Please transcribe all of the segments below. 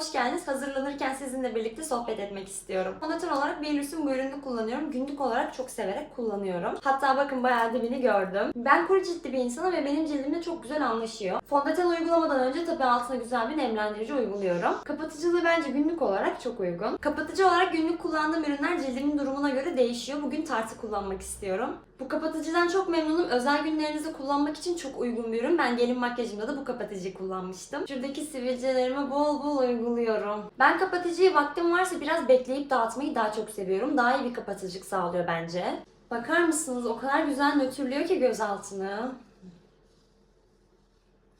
hoş geldiniz. Hazırlanırken sizinle birlikte sohbet etmek istiyorum. Fondöten olarak Baileys'in bu ürünü kullanıyorum. Günlük olarak çok severek kullanıyorum. Hatta bakın bayağı dibini gördüm. Ben kuru ciltli bir insanım ve benim cildimle çok güzel anlaşıyor. Fondöten uygulamadan önce tabii altına güzel bir nemlendirici uyguluyorum. Kapatıcılığı bence günlük olarak çok uygun. Kapatıcı olarak günlük kullandığım ürünler cildimin durumuna göre değişiyor. Bugün tartı kullanmak istiyorum. Bu kapatıcıdan çok memnunum. Özel günlerinizde kullanmak için çok uygun bir ürün. Ben gelin makyajımda da bu kapatıcıyı kullanmıştım. Şuradaki sivilcelerime bol bol uyguluyorum. Ben kapatıcıyı vaktim varsa biraz bekleyip dağıtmayı daha çok seviyorum. Daha iyi bir kapatıcılık sağlıyor bence. Bakar mısınız? O kadar güzel nötrlüyor ki göz altını.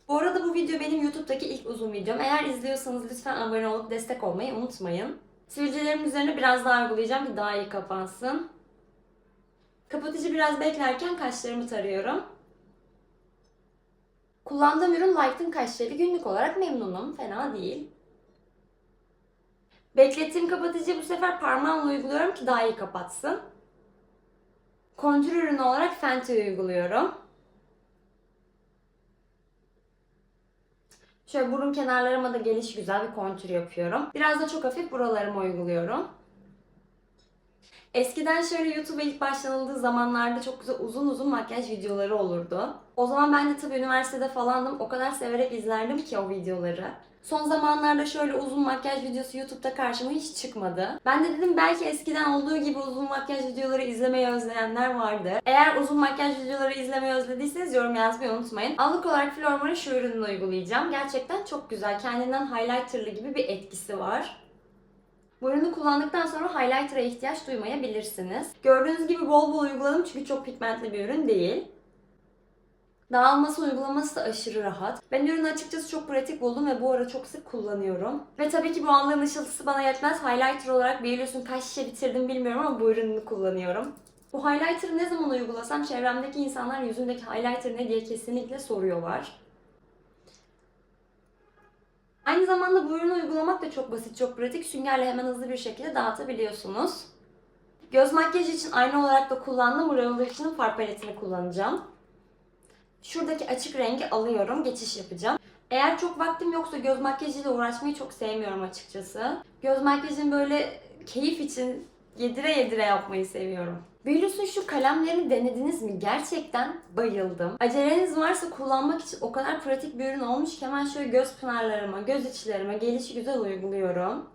Bu arada bu video benim YouTube'daki ilk uzun videom. Eğer izliyorsanız lütfen abone olup destek olmayı unutmayın. Sivilcelerimin üzerine biraz daha uygulayacağım ki daha iyi kapansın. Kapatıcı biraz beklerken kaşlarımı tarıyorum. Kullandığım ürün Lighten kaş jeli. Günlük olarak memnunum. Fena değil. Beklettiğim kapatıcıyı bu sefer parmağımla uyguluyorum ki daha iyi kapatsın. Kontür ürünü olarak Fenty uyguluyorum. Şöyle burun kenarlarıma da geliş güzel bir kontür yapıyorum. Biraz da çok hafif buralarıma uyguluyorum. Eskiden şöyle YouTube'a ilk başlanıldığı zamanlarda çok güzel uzun uzun makyaj videoları olurdu. O zaman ben de tabii üniversitede falandım. O kadar severek izlerdim ki o videoları. Son zamanlarda şöyle uzun makyaj videosu YouTube'da karşıma hiç çıkmadı. Ben de dedim belki eskiden olduğu gibi uzun makyaj videoları izlemeyi özleyenler vardı. Eğer uzun makyaj videoları izlemeyi özlediyseniz yorum yazmayı unutmayın. Anlık olarak Flormar'ın şu ürününü uygulayacağım. Gerçekten çok güzel. Kendinden highlighterlı gibi bir etkisi var. Bu ürünü kullandıktan sonra highlighter'a ihtiyaç duymayabilirsiniz. Gördüğünüz gibi bol bol uyguladım çünkü çok pigmentli bir ürün değil. Dağılması uygulaması da aşırı rahat. Ben ürünü açıkçası çok pratik buldum ve bu ara çok sık kullanıyorum. Ve tabii ki bu anlığın ışıltısı bana yetmez. Highlighter olarak biliyorsun kaç şişe bitirdim bilmiyorum ama bu ürünü kullanıyorum. Bu highlighter'ı ne zaman uygulasam çevremdeki insanlar yüzündeki highlighter ne diye kesinlikle soruyorlar. Aynı zamanda bu ürünü uygulamak da çok basit, çok pratik. Süngerle hemen hızlı bir şekilde dağıtabiliyorsunuz. Göz makyajı için aynı olarak da kullandığım Revolution'ın far paletini kullanacağım. Şuradaki açık rengi alıyorum, geçiş yapacağım. Eğer çok vaktim yoksa göz makyajıyla uğraşmayı çok sevmiyorum açıkçası. Göz makyajını böyle keyif için yedire yedire yapmayı seviyorum. Billos'un şu kalemlerini denediniz mi? Gerçekten bayıldım. Aceleniz varsa kullanmak için o kadar pratik bir ürün olmuş ki hemen şöyle göz pınarlarıma, göz içlerime gelişi güzel uyguluyorum.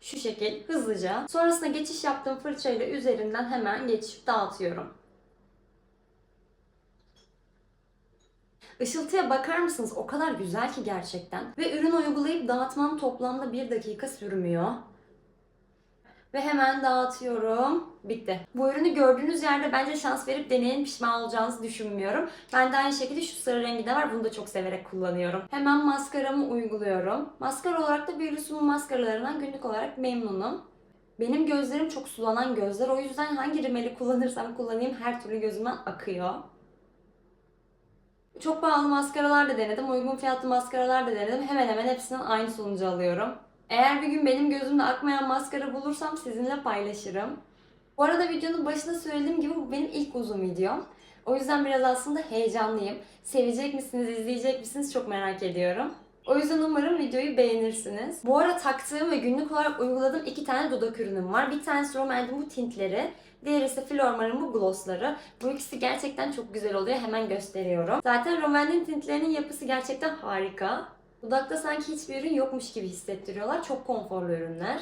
Şu şekil hızlıca. Sonrasında geçiş yaptığım fırçayla üzerinden hemen geçip dağıtıyorum. Işıltıya bakar mısınız? O kadar güzel ki gerçekten. Ve ürün uygulayıp dağıtmam toplamda 1 dakika sürmüyor. Ve hemen dağıtıyorum. Bitti. Bu ürünü gördüğünüz yerde bence şans verip deneyin pişman olacağınızı düşünmüyorum. Ben de aynı şekilde şu sarı rengi de var. Bunu da çok severek kullanıyorum. Hemen maskaramı uyguluyorum. Maskara olarak da Billos'un maskaralarından günlük olarak memnunum. Benim gözlerim çok sulanan gözler. O yüzden hangi rimeli kullanırsam kullanayım her türlü gözümden akıyor. Çok pahalı maskaralar da denedim. Uygun fiyatlı maskaralar da denedim. Hemen hemen hepsinden aynı sonucu alıyorum. Eğer bir gün benim gözümde akmayan maskara bulursam sizinle paylaşırım. Bu arada videonun başında söylediğim gibi bu benim ilk uzun videom. O yüzden biraz aslında heyecanlıyım. Sevecek misiniz, izleyecek misiniz çok merak ediyorum. O yüzden umarım videoyu beğenirsiniz. Bu ara taktığım ve günlük olarak uyguladığım iki tane dudak ürünüm var. Bir tanesi Romel'in bu tintleri. Diğeri ise Flormar'ın bu glossları. Bu ikisi gerçekten çok güzel oluyor. Hemen gösteriyorum. Zaten Romel'in tintlerinin yapısı gerçekten harika. Dudakta sanki hiçbir ürün yokmuş gibi hissettiriyorlar. Çok konforlu ürünler.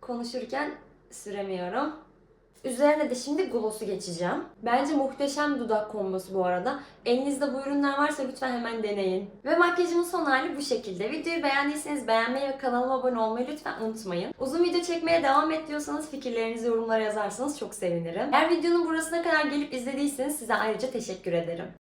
Konuşurken süremiyorum. Üzerine de şimdi gloss'u geçeceğim. Bence muhteşem dudak kombosu bu arada. Elinizde bu ürünler varsa lütfen hemen deneyin. Ve makyajımın son hali bu şekilde. Videoyu beğendiyseniz beğenmeyi ve kanalıma abone olmayı lütfen unutmayın. Uzun video çekmeye devam et diyorsanız fikirlerinizi yorumlara yazarsanız çok sevinirim. Eğer videonun burasına kadar gelip izlediyseniz size ayrıca teşekkür ederim.